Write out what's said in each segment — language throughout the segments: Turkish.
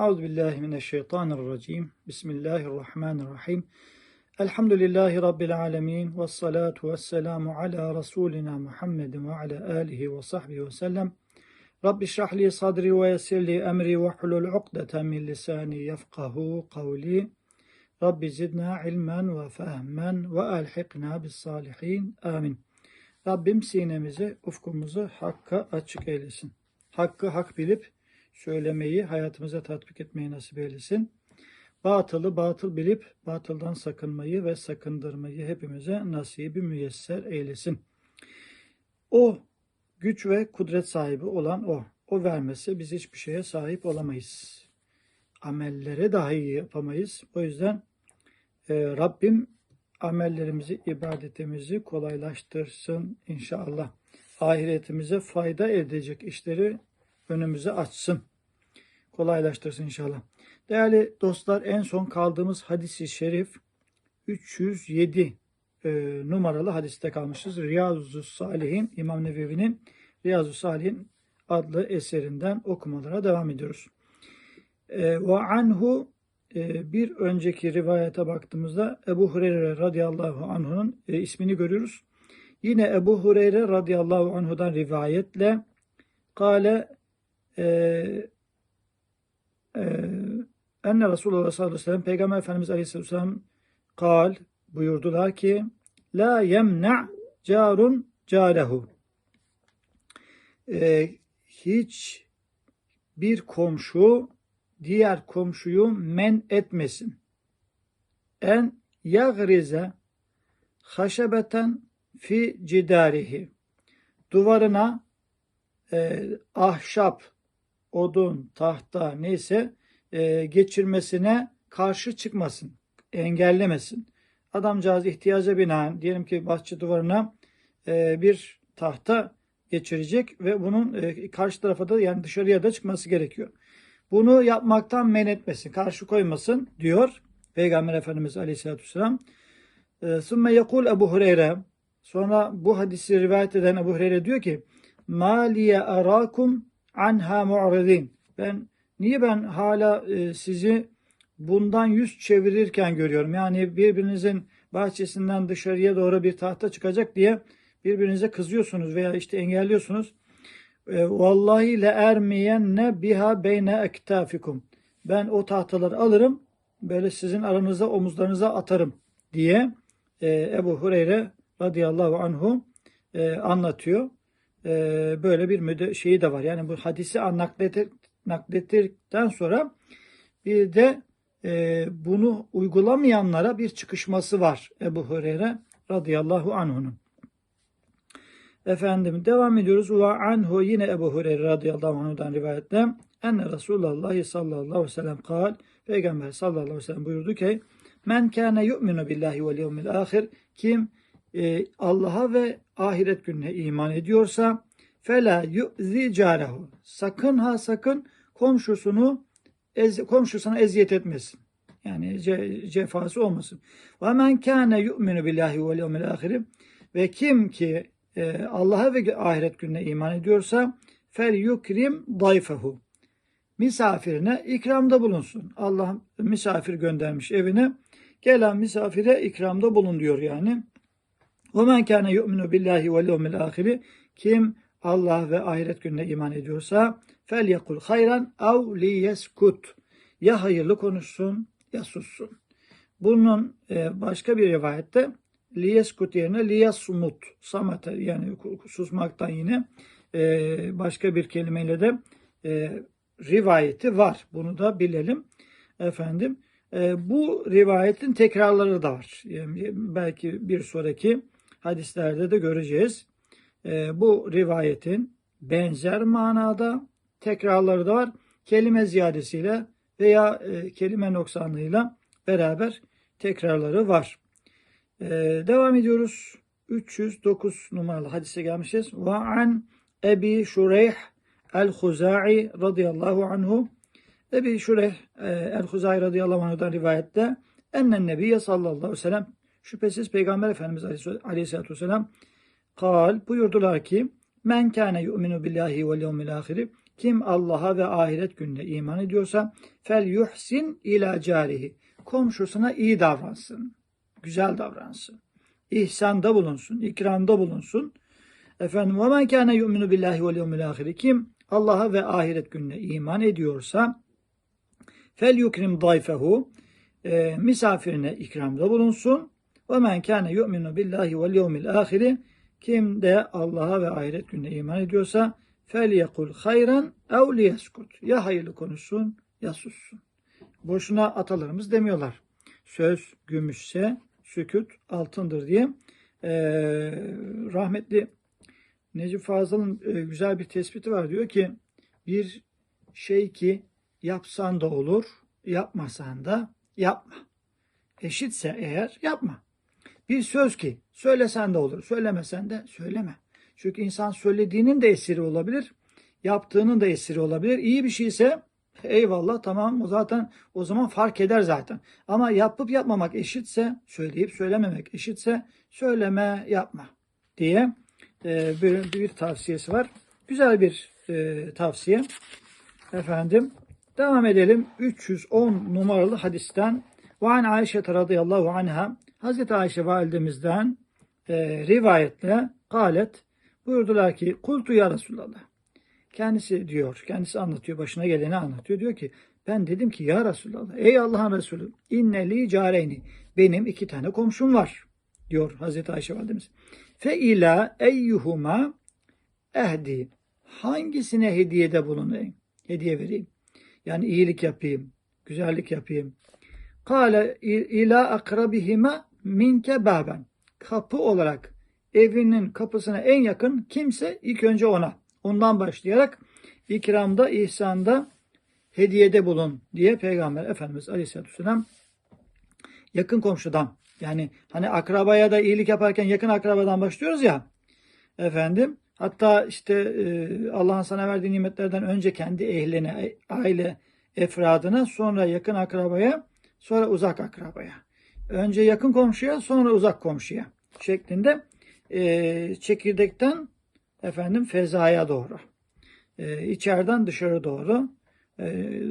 أعوذ بالله من الشيطان الرجيم. بسم الله الرحمن الرحيم. الحمد لله رب العالمين والصلاة والسلام على رسولنا محمد وعلى آله وصحبه وسلم. رب اشرح لي صدري ويسر لي أمري واحلل عقدة من لساني يفقه قولي. رب زدنا علما وفهما وألحقنا بالصالحين. آمين. Rabbim sinemizi, ufkumuzu hakka açık eylesin. Hakkı hak bilip, söylemeyi, hayatımıza tatbik etmeyi nasip eylesin. Batılı batıl bilip batıldan sakınmayı ve sakındırmayı hepimize nasibi müyesser eylesin. O güç ve kudret sahibi olan o. O vermesi biz hiçbir şeye sahip olamayız. Amellere dahi yapamayız. O yüzden e, Rabbim amellerimizi, ibadetimizi kolaylaştırsın inşallah. Ahiretimize fayda edecek işleri önümüze açsın. Kolaylaştırsın inşallah. Değerli dostlar en son kaldığımız hadisi şerif 307 e, numaralı hadiste kalmışız. Riyazu Salihin İmam Nevevi'nin Riyazu Salihin adlı eserinden okumalara devam ediyoruz. E, ve anhu e, bir önceki rivayete baktığımızda Ebu Hureyre radıyallahu anh'ın e, ismini görüyoruz. Yine Ebu Hureyre radıyallahu anhu'dan rivayetle kale e, e, enne Resulullah sallallahu aleyhi ve sellem Peygamber Efendimiz aleyhisselam kal buyurdular ki la yemna carun carehu e, hiç bir komşu diğer komşuyu men etmesin. En yagrize haşebeten fi cidarihi duvarına e, ahşap, odun, tahta neyse e, geçirmesine karşı çıkmasın, engellemesin. Adamcağız ihtiyaca binaen diyelim ki bahçe duvarına e, bir tahta geçirecek ve bunun e, karşı tarafa da yani dışarıya da çıkması gerekiyor. Bunu yapmaktan men etmesin, karşı koymasın diyor Peygamber Efendimiz Aleyhisselatü Vesselam. Sümme yekul Ebu Hureyre sonra bu hadisi rivayet eden Ebu Hureyre diyor ki maliye arakum anha mu'ridin. Ben niye ben hala e, sizi bundan yüz çevirirken görüyorum. Yani birbirinizin bahçesinden dışarıya doğru bir tahta çıkacak diye birbirinize kızıyorsunuz veya işte engelliyorsunuz. E, vallahi le ermiyen ne biha beyne ektafikum. Ben o tahtaları alırım böyle sizin aranıza omuzlarınıza atarım diye e, Ebu Hureyre radıyallahu anhu e, anlatıyor. E, böyle bir müde şeyi de var. Yani bu hadisi nakletir, naklettikten sonra bir de e, bunu uygulamayanlara bir çıkışması var Ebu Hureyre radıyallahu anh'unun. Efendim devam ediyoruz. Ve anhu yine Ebu Hureyre radıyallahu anhu'dan rivayette enne Resulullah sallallahu aleyhi ve sellem kal Peygamber sallallahu aleyhi ve sellem buyurdu ki men kâne yu'minu billahi vel yevmil ahir kim e, Allah'a ve ahiret gününe iman ediyorsa fela yu'zi carehu sakın ha sakın komşusunu ez, komşusuna eziyet etmesin. Yani ce, cefası olmasın. Ve men kâne yu'minu billahi vel yevmil ahir ve kim ki e, Allah'a ve ahiret gününe iman ediyorsa fel yukrim dayfehu misafirine ikramda bulunsun. Allah misafir göndermiş evine. Gelen misafire ikramda bulun diyor yani. Ve men kâne yu'minu billahi vel yevmil ahiri kim Allah ve ahiret gününe iman ediyorsa fel yekul hayran av li ya hayırlı konuşsun ya sussun. Bunun e, başka bir rivayette liyeskut yerine liyasumut samate yani susmaktan yine e, başka bir kelimeyle de e, rivayeti var. Bunu da bilelim efendim. Bu rivayetin tekrarları da var. Yani belki bir sonraki hadislerde de göreceğiz. bu rivayetin benzer manada tekrarları da var. Kelime ziyadesiyle veya kelime noksanlığıyla beraber tekrarları var. devam ediyoruz. 309 numaralı hadise gelmişiz. Ve an Ebi Şureyh el-Huza'i radıyallahu anhu Ebi Şureyh e, el-Huza'i radıyallahu anhu'dan rivayette ennen nebiye sallallahu aleyhi ve sellem şüphesiz Peygamber Efendimiz aleyhissalatü vesselam kal buyurdular ki men kâne yu'minu billahi vel yevmil ahiri Kim Allah'a ve ahiret gününe iman ediyorsa fel yuhsin ila carihi. Komşusuna iyi davransın. Güzel davransın. İhsanda bulunsun, ikramda bulunsun. Efendim ve men kana yu'minu billahi vel yevmil ahir. Kim Allah'a ve ahiret gününe iman ediyorsa fel yukrim dayfehu e, misafirine ikramda bulunsun. Ve men kana yu'minu billahi vel yevmil ahir. Kim de Allah'a ve ahiret gününe iman ediyorsa fel yekul hayran ev liyeskut. Ya hayırlı konuşsun ya sussun. Boşuna atalarımız demiyorlar. Söz gümüşse sükut altındır diye. Ee, rahmetli Necip Fazıl'ın e, güzel bir tespiti var. Diyor ki bir şey ki yapsan da olur, yapmasan da yapma. Eşitse eğer yapma. Bir söz ki söylesen de olur, söylemesen de söyleme. Çünkü insan söylediğinin de esiri olabilir, yaptığının da esiri olabilir. İyi bir şeyse eyvallah tamam o zaten o zaman fark eder zaten. Ama yapıp yapmamak eşitse, söyleyip söylememek eşitse söyleme yapma diye e, bir, bir tavsiyesi var. Güzel bir e, tavsiye. Efendim devam edelim. 310 numaralı hadisten ve an Ayşe radıyallahu anha Hazreti Ayşe validemizden e, rivayetle galet buyurdular ki kultu ya Resulallah. Kendisi diyor, kendisi anlatıyor, başına geleni anlatıyor. Diyor ki ben dedim ki ya Resulallah ey Allah'ın Resulü inneli careyni benim iki tane komşum var diyor Hazreti Ayşe validemiz. Fe ila eyyuhuma ehdi hangisine hediyede bulunayım? Hediye vereyim. Yani iyilik yapayım, güzellik yapayım. Kale ila akrabihima minke baben. Kapı olarak evinin kapısına en yakın kimse ilk önce ona. Ondan başlayarak ikramda, ihsanda, hediyede bulun diye Peygamber Efendimiz Aleyhisselatü Vesselam yakın komşudan yani hani akrabaya da iyilik yaparken yakın akrabadan başlıyoruz ya efendim hatta işte e, Allah'ın sana verdiği nimetlerden önce kendi ehline, aile efradına sonra yakın akrabaya sonra uzak akrabaya. Önce yakın komşuya sonra uzak komşuya şeklinde e, çekirdekten efendim fezaya doğru e, içeriden dışarı doğru e,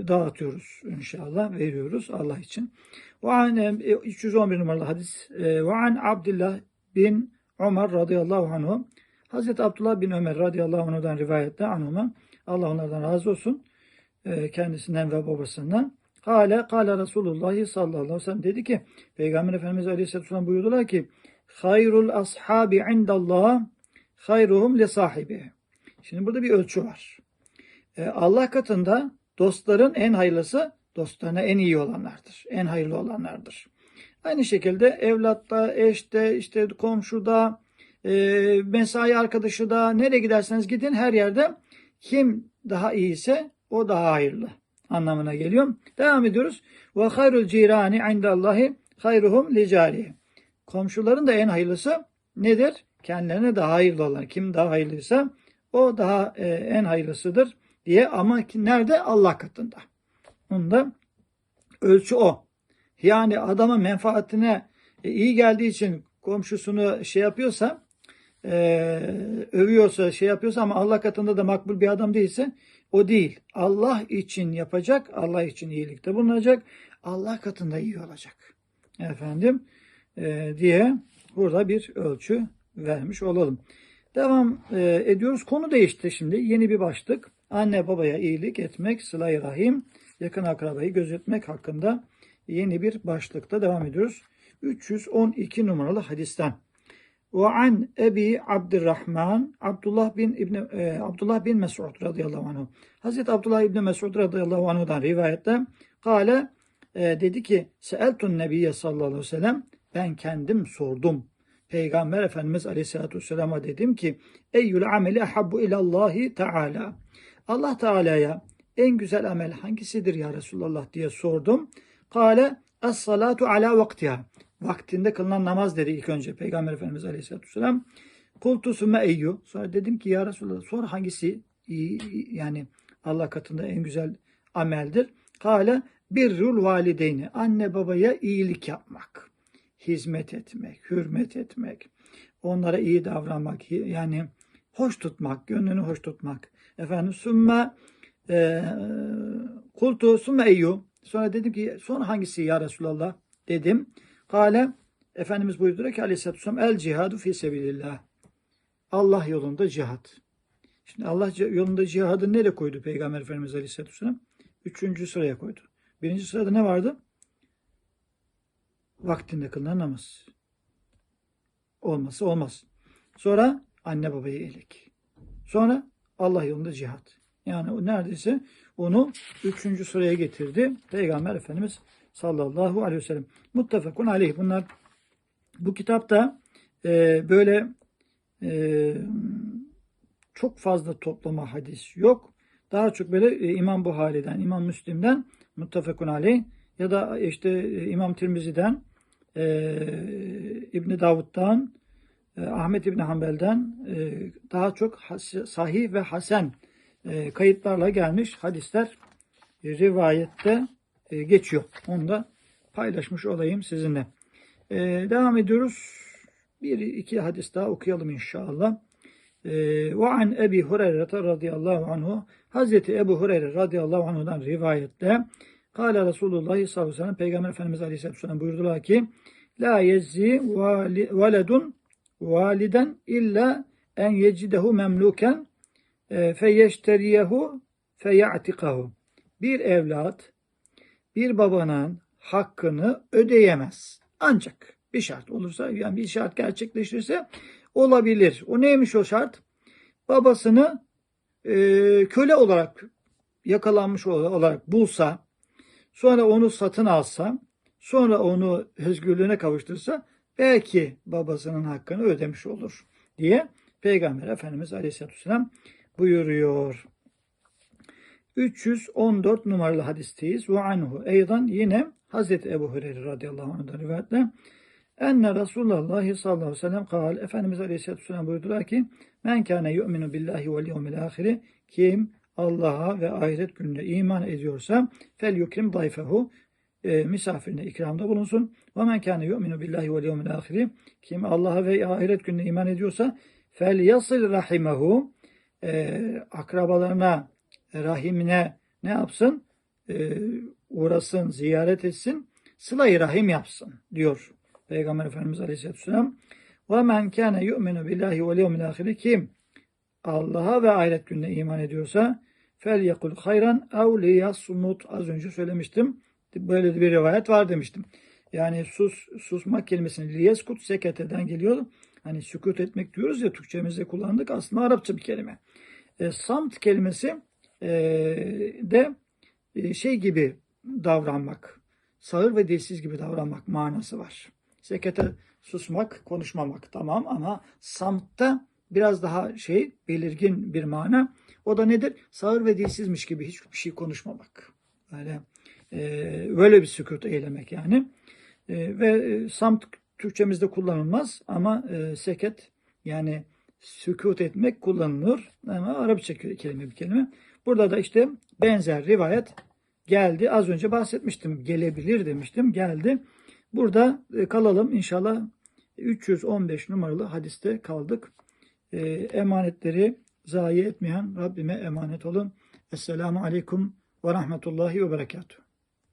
dağıtıyoruz inşallah veriyoruz Allah için. Ve an 311 numaralı hadis e, ve an Abdullah bin Ömer radıyallahu anhu Hazreti Abdullah bin Ömer radıyallahu anhu'dan rivayette anhuma Allah onlardan razı olsun e, kendisinden ve babasından Kale, kale Resulullah sallallahu aleyhi ve sellem dedi ki Peygamber Efendimiz aleyhisselatü vesselam buyurdular ki Hayrul ashabi indallah hayruhum li sahibi. Şimdi burada bir ölçü var. E, Allah katında dostların en hayırlısı dostlarına en iyi olanlardır. En hayırlı olanlardır. Aynı şekilde evlatta, eşte, işte komşuda, e, mesai arkadaşı da nereye giderseniz gidin her yerde kim daha iyiyse o daha hayırlı anlamına geliyor. Devam ediyoruz. Ve hayrul cirani indallahi hayruhum li Komşuların da en hayırlısı nedir? Kendilerine daha hayırlı olan. Kim daha hayırlıysa o daha e, en hayırlısıdır diye ama nerede? Allah katında. Onda ölçü o. Yani adamın menfaatine e, iyi geldiği için komşusunu şey yapıyorsa e, övüyorsa şey yapıyorsa ama Allah katında da makbul bir adam değilse o değil. Allah için yapacak, Allah için iyilikte bulunacak, Allah katında iyi olacak. Efendim e, diye burada bir ölçü vermiş olalım. Devam e, ediyoruz. Konu değişti şimdi. Yeni bir başlık. Anne babaya iyilik etmek, sıla rahim, yakın akrabayı gözetmek hakkında yeni bir başlıkta devam ediyoruz. 312 numaralı hadisten. Ve an Ebi Abdurrahman Abdullah bin İbni e, Abdullah bin Mesud radıyallahu anh. Hazreti Abdullah İbni Mesud radıyallahu anh'dan rivayette kale e, dedi ki Seeltun Nebiye sallallahu aleyhi ve sellem ben kendim sordum. Peygamber Efendimiz Aleyhisselatü Vesselam'a dedim ki Eyyül ameli ahabbu ilallahi teala. Allah Teala'ya en güzel amel hangisidir ya Resulallah diye sordum. Kale es salatu ala vaktiha. Vaktinde kılınan namaz dedi ilk önce Peygamber Efendimiz Aleyhisselatü Vesselam. Kultu sümme eyyu. Sonra dedim ki ya Resulallah sonra hangisi iyi yani Allah katında en güzel ameldir? Kale birrul valideyni. Anne babaya iyilik yapmak hizmet etmek, hürmet etmek, onlara iyi davranmak, yani hoş tutmak, gönlünü hoş tutmak. Efendim sümme Ee, kultu sümme eyyu. Sonra dedim ki sonra hangisi ya Resulallah dedim. Kale Efendimiz buyurdu ki aleyhissalatü vesselam el cihadu fi sebilillah. Allah yolunda cihat. Şimdi Allah yolunda cihadı nereye koydu Peygamber Efendimiz Aleyhisselatü Vesselam? Üçüncü sıraya koydu. Birinci sırada ne vardı? Vaktinde kılınan namaz. Olması olmaz. Sonra anne babayı iyilik. Sonra Allah yolunda cihat. Yani neredeyse onu üçüncü sıraya getirdi. Peygamber Efendimiz sallallahu aleyhi ve sellem. Muttefakun aleyh. Bunlar bu kitapta e, böyle e, çok fazla toplama hadis yok. Daha çok böyle e, İmam Buhari'den, İmam Müslim'den muttefakun aleyh ya da işte e, İmam Tirmizi'den, e, İbni Davud'dan, e, Ahmet İbni Hanbel'den e, daha çok has, sahih ve hasen e, kayıtlarla gelmiş hadisler e, rivayette e, geçiyor. Onu da paylaşmış olayım sizinle. E, devam ediyoruz. Bir iki hadis daha okuyalım inşallah. Ve an Ebi Hureyre radıyallahu anhu Hazreti Ebu Hureyre radıyallahu anhudan rivayette Kale Resulullah sallallahu aleyhi ve sellem Peygamber Efendimiz aleyhisselatü vesselam buyurdular ki La yezzi valedun validen illa en yecidehu memluken e, feyeşteriyehu feyatikahu Bir evlat bir babanın hakkını ödeyemez. Ancak bir şart olursa yani bir şart gerçekleşirse olabilir. O neymiş o şart? Babasını e, köle olarak yakalanmış olarak bulsa, sonra onu satın alsa, sonra onu özgürlüğüne kavuştursa belki babasının hakkını ödemiş olur diye Peygamber Efendimiz Aleyhisselatü Vesselam buyuruyor. 314 numaralı hadisteyiz. Ve anhu eydan yine Hazreti Ebu Hureyre radıyallahu anh'dan rivayetle Enne Resulullah sallallahu aleyhi ve sellem kal. Efendimiz aleyhisselatü vesselam buyurdular ki Men kâne yu'minu billahi vel yevmil ahiri kim Allah'a ve ahiret gününe iman ediyorsa fel yukrim dayfehu e, misafirine ikramda bulunsun. Ve men kâne yu'minu billahi vel yevmil ahiri kim Allah'a ve ahiret gününe iman ediyorsa fel yasil rahimehu e, akrabalarına rahimine ne yapsın? E, uğrasın, ziyaret etsin, sıla-i rahim yapsın diyor Peygamber Efendimiz Aleyhisselatü Vesselam. Ve men kâne yu'minu billahi ahiri kim Allah'a ve ahiret gününe iman ediyorsa fel yekul hayran ev az önce söylemiştim. Böyle bir rivayet var demiştim. Yani sus susmak kelimesini liyeskut seketeden geliyor. Hani sükut etmek diyoruz ya Türkçemizde kullandık. Aslında Arapça bir kelime. E, samt kelimesi e, de e, şey gibi davranmak. Sağır ve dilsiz gibi davranmak manası var. Sekete susmak, konuşmamak tamam ama samtta biraz daha şey belirgin bir mana. O da nedir? Sağır ve dilsizmiş gibi hiçbir şey konuşmamak. Böyle e, böyle bir sükut eylemek yani. E, ve e, samt Türkçemizde kullanılmaz ama e, seket yani sükut etmek kullanılır. Ama Arapça kelime bir kelime. Burada da işte benzer rivayet geldi. Az önce bahsetmiştim. Gelebilir demiştim. Geldi. Burada e, kalalım inşallah 315 numaralı hadiste kaldık. E, emanetleri zayi etmeyen Rabbime emanet olun. Esselamu Aleyküm ve Rahmetullahi ve Berekatuhu.